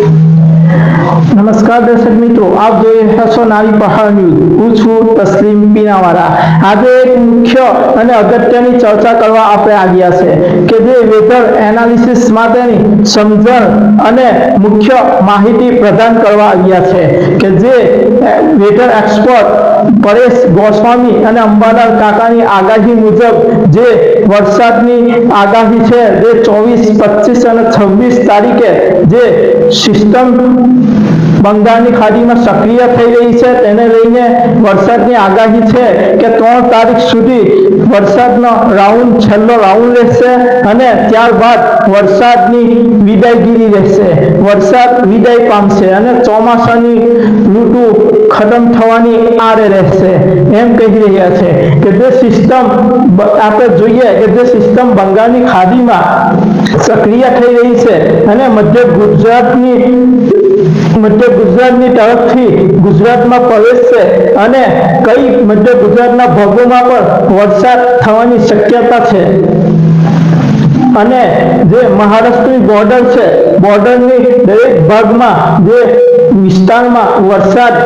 Thank you. નમસ્કાર દર્શક મિત્રો, આપ જોઈ રહ્યા છો નારી પહાડ ન્યૂઝ હું છું તસ્લીમ પીનાવાળા આજે એક મુખ્ય અને અગત્યની ચર્ચા કરવા આપણે આવ્યા છે કે જે વેધર એનાલિસિસ માટેની સમજણ અને મુખ્ય માહિતી પ્રદાન કરવા આવ્યા છે કે જે વેધર એક્સપર્ટ પરેશ ગોસ્વામી અને અંબાલાલ કાકાની આગાહી મુજબ જે વરસાદની આગાહી છે, જે ચોવીસ, પચીસ અને છવ્વીસ તારીખે જે સિસ્ટમ બંગાળની ખાડીમાં સક્રિય થઈ રહી છે. તેને લઈને વરસાદની આગાહી છે કે ત્રણ તારીખ સુધી વરસાદનો રાઉન્ડ છેલ્લો રાઉન્ડ રહેશે અને ત્યારબાદ વરસાદની વિદાયગીરી રહેશે. વરસાદ વિદાય પામશે અને ચોમાસાની ઋતુ ખતમ થવાની આરે રહેશે. એમ કહી રહ્યા છે કે જે સિસ્ટમ આપણે જોઈએ કે જે સિસ્ટમ બંગાળની ખાડીમાં સક્રિય થઈ રહી છે અને મધ્ય ગુજરાતની મધ્ય ગુજરાતની તરફથી ગુજરાતમાં પ્રવેશશે અને કઈ મધ્ય ગુજરાતના ભાગોમાં પણ વરસાદ થવાની શક્યતા છે. અને જે મહારાષ્ટ્રની બોર્ડર છે બોર્ડરની દરેક ભાગમાં જે વિસ્તારમાં વરસાદ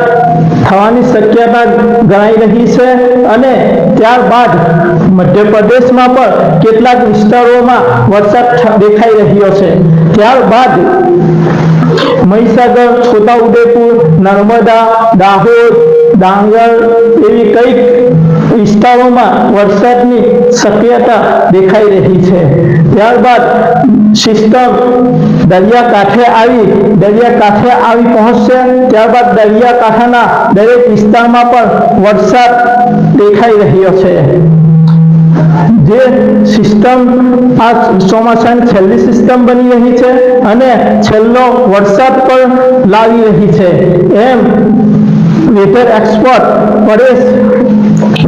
થવાની શક્યતા ગણાઈ રહી છે અને ત્યારબાદ મધ્યપ્રદેશમાં પણ કેટલાક વિસ્તારોમાં વરસાદ દેખાઈ રહ્યો છે. ત્યારબાદ મહીસાગર, છોટાઉદેપુર, નર્મદા, દાહોદ, ડાંગર એવી કંઈક વિસ્તારોમાં વરસાદની શક્યતા દેખાઈ રહી છે. ત્યારબાદ સિસ્ટમ દરિયાકાંઠે આવી દરિયાકાંઠે આવી પહોંચશે. ત્યારબાદ દરિયા કાંઠાના દરેક વિસ્તારમાં પણ વરસાદ દેખાઈ રહ્યો છે. જે સિસ્ટમ આ ચોમાસાની છેલ્લી સિસ્ટમ બની રહી છે અને છેલ્લો વરસાદ પણ લાવી રહી છે. એમ વેધર એક્સપર્ટ પરેશ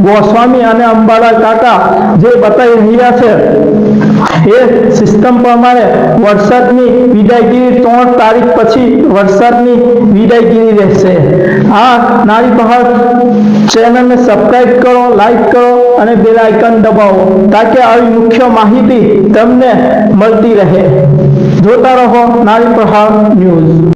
ગોસ્વામી અને અંબાલાલ કાકા જે બતાવી રહ્યા છે એ સિસ્ટમ પ્રમાણે વરસાદની વિદાયગીરી ત્રણ તારીખ પછી વરસાદની વિદાયગીરી રહેશે. આ નારી પહાડ ચેનલને સબસ્ક્રાઈબ કરો લાઈક કરો અને બેલ આઇકન દબાવો તાકે આવી મુખ્ય માહિતી તમને મળતી રહે. જોતા રહો નારી પહાડ ન્યૂઝ.